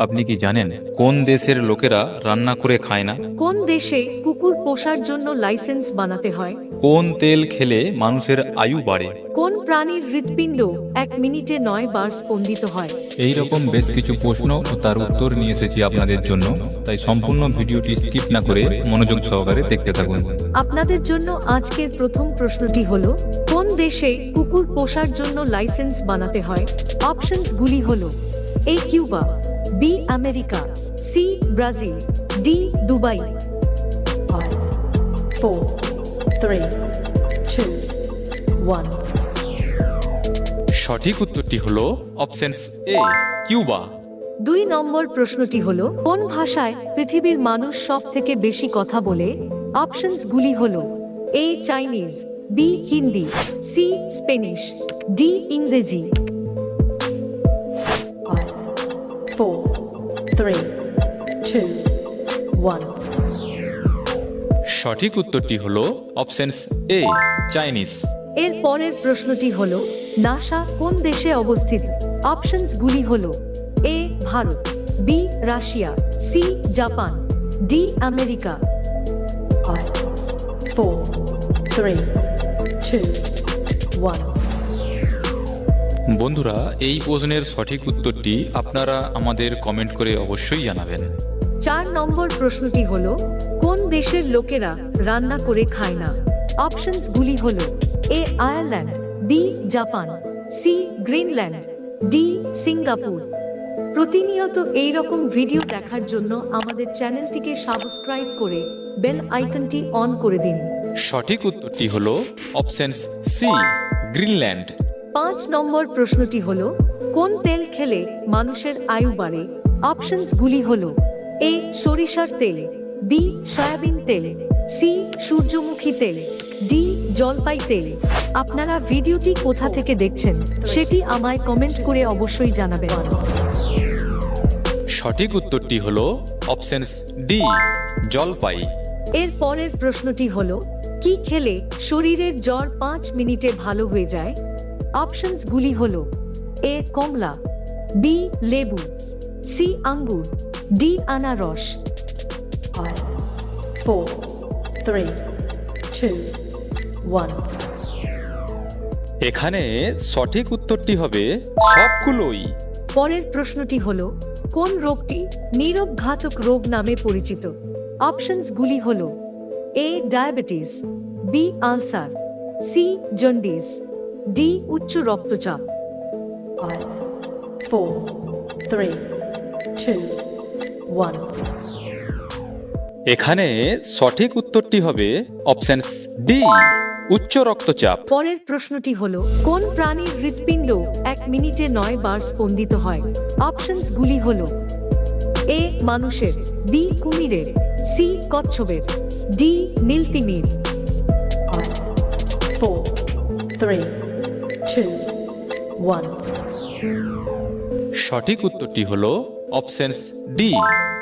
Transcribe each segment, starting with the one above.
আপনি কি জানেন কোন দেশের লোকেরা রান্না করে খায় না? কোন দেশে কুকুর পোষার জন্য লাইসেন্স বানাতে হয়? কোন তেল খেলে মানুষের আয়ু বাড়ে? কোন প্রাণীর হৃৎপিণ্ড এক মিনিটে নয় বার স্পন্দিত হয়? এই রকম বেশ কিছু প্রশ্ন ও তার উত্তর নিয়ে এসেছি আপনাদের জন্য। তাই সম্পূর্ণ ভিডিওটি স্কিপ না করে মনোযোগ সহকারে দেখতে থাকুন। আপনাদের জন্য আজকের প্রথম প্রশ্নটি হল কোন দেশে কুকুর পোষার জন্য লাইসেন্স বানাতে হয়? অপশনস গুলি হল A Cuba. B America C Brazil D Dubai four, three, two, one. সঠিক উত্তরটি হলো অপশনস এ কিউবা। দুই নম্বর প্রশ্নটি হল কোন ভাষায় পৃথিবীর মানুষ সব থেকে বেশি কথা বলে? অপশনস গুলি হল A Chinese B Hindi C Spanish D ইংরেজি four, three, two, one. সঠিক উত্তরটি হলো অপশনস এ চাইনিজ এর পরের প্রশ্নটি হল নাসা কোন দেশে অবস্থিত অপশনস গুলি হল A Bharat B Russia C Japan D America four, three, two, one. বন্ধুরা এই প্রশ্নের সঠিক উত্তরটি আপনারা আমাদের কমেন্ট করে অবশ্যই জানাবেন। চার নম্বর প্রশ্নটি হল কোন দেশের লোকেরা রান্না করে খায় না? অপশনস গুলি হল A Ireland B Japan C Greenland D Singapore. প্রতিনিয়ত এই রকম ভিডিও দেখার জন্য আমাদের চ্যানেলটিকে সাবস্ক্রাইব করে বেল আইকনটি অন করে দিন। সঠিক উত্তরটি হল অপশনস সি গ্রিনল্যান্ড। পাঁচ নম্বর প্রশ্নটি হল কোন তেল খেলে মানুষের আয়ু বাড়ে? অপশনস গুলি হল এ সরিষার তেল বি সয়াবিন তেল সি সূর্যমুখী তেল ডি জলপাই তেল। আপনারা ভিডিওটি কোথা থেকে দেখছেন সেটি আমায় কমেন্ট করে অবশ্যই জানাবেন। সঠিক উত্তরটি হল অপশনস ডি জলপাই। এর পরের প্রশ্নটি হল কি খেলে শরীরের জ্বর পাঁচ মিনিটে ভালো হয়ে যায়? অপশনস গুলি হল এ কমলা বি লেবু সি আঙ্গুর ডি আনারস। Five, four, three, two, one. এখানে সঠিক উত্তরটি হবে সবগুলোই। পরের প্রশ্নটি হল কোন রোগটি নীরব ঘাতক রোগ নামে পরিচিত? অপশনস গুলি হল A diabetes B ulcer C jaundice D উচ্চ রক্তচাপ। Five, four, three, two, one. এখানে সঠিক উত্তরটি হবে অপশন ডি উচ্চ রক্তচাপ। পরের প্রশ্নটি হল কোন প্রাণীর হৃৎপিণ্ড এক মিনিটে নয় বার স্পন্দিত হয়? অপশনস গুলি হল এ মানুষের বি কুমিরের সি কচ্ছপের ডি নীলতিমির Five, four, সঠিক উত্তরটি হলো অপশনস ডি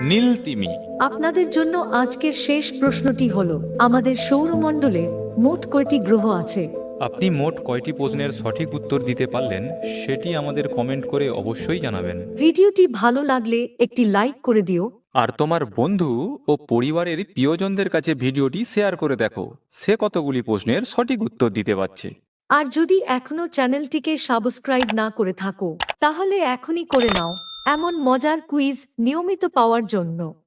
নীল তিমি। আপনাদের জন্য আজকের শেষ প্রশ্নটি হল আমাদের সৌরমণ্ডলে মোট কয়টি গ্রহ আছে? আপনি মোট কয়টি প্রশ্নের সঠিক উত্তর দিতে পারলেন সেটি আমাদের কমেন্ট করে অবশ্যই জানাবেন। ভিডিওটি ভালো লাগলে একটি লাইক করে দিও। আর তোমার বন্ধু ও পরিবারের প্রিয়জনদের কাছে ভিডিওটি শেয়ার করে দেখো সে কতগুলি প্রশ্নের সঠিক উত্তর দিতে পারছে। আর যদি এখনও চ্যানেলটিকে সাবস্ক্রাইব না করে থাকো, তাহলে এখনই করে নাও। এমন মজার কুইজ নিয়মিত পাওয়ার জন্য।